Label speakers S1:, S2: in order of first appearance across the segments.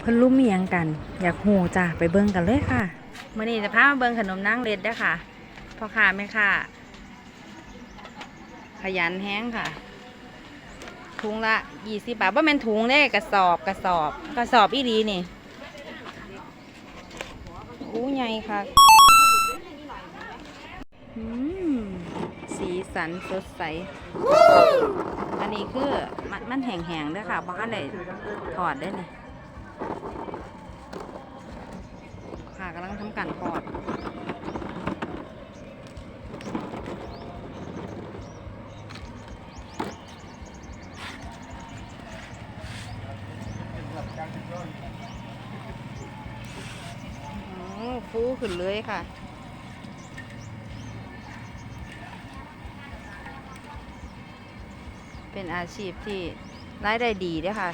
S1: เพิ่นรุ่มเมียงกัน อยากหูจ้ะไปเบิ่งกันเลยค่ะมื้อนี้จะพามาเบิ่งขนมนางเล็ดด้ค่ะพ่อค้าแม่ค้าขยันแห้งค่ะ ถุงละ20บาทว่าม่นถุงเด้กระสอบกระสอบกระสอบอีหลีนี่อู้ใหญ่ค่ะสีสันสดใส อันนี้คือมันมันแห้งๆด้วยค่ะเพราะอันไหนถอดได้เลย กำลังทำการถอดอืมฟูขึ้นเลยค่ะเป็นอาชีพที่รายได้ดีด้วยค่ะ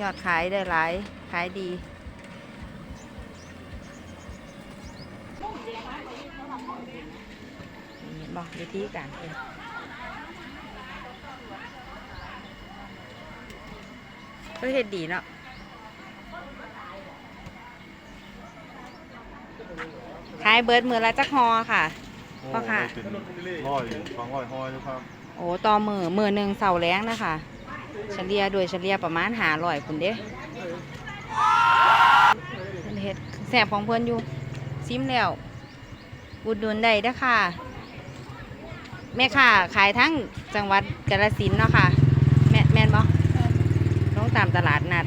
S1: ยอดขายได้หลาย ขายดี นี่ บอกวิธีการเป็นก็เฮ็ดดีเนาะขายเบิร์ดมือละจักฮอค่ะ พ่อค่ะ
S2: เป็นร้อยสองร้อยห้อยนะครับ
S1: โอ้ต่อมือมือหนึ่งเสาแรงนะคะ เฉลี่ยโดยเฉลี่ยประมาณหาร้อยคุณเด้เพิ่นเฮ็ดแสบของเพื่อนอยู่ซิมแล้วอุดหนุนได้เด้อค่ะ แม่ค่ะขายทั้งจังหวัดกาฬสินธุ์เนาะค่ะ แม่แม่นบ่ลงตามตลาดนัด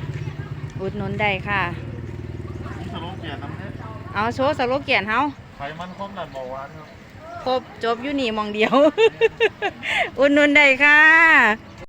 S1: อุดหนุนได้ค่ะ
S2: สโลแกนน้ำเนี่ย
S1: เอาโชว์สโลแกนเฮา
S2: ไขมันความดันเบาหวานครับ
S1: ครบจบอยู่นี่หมองเดียว อุดหนุนได้ค่ะ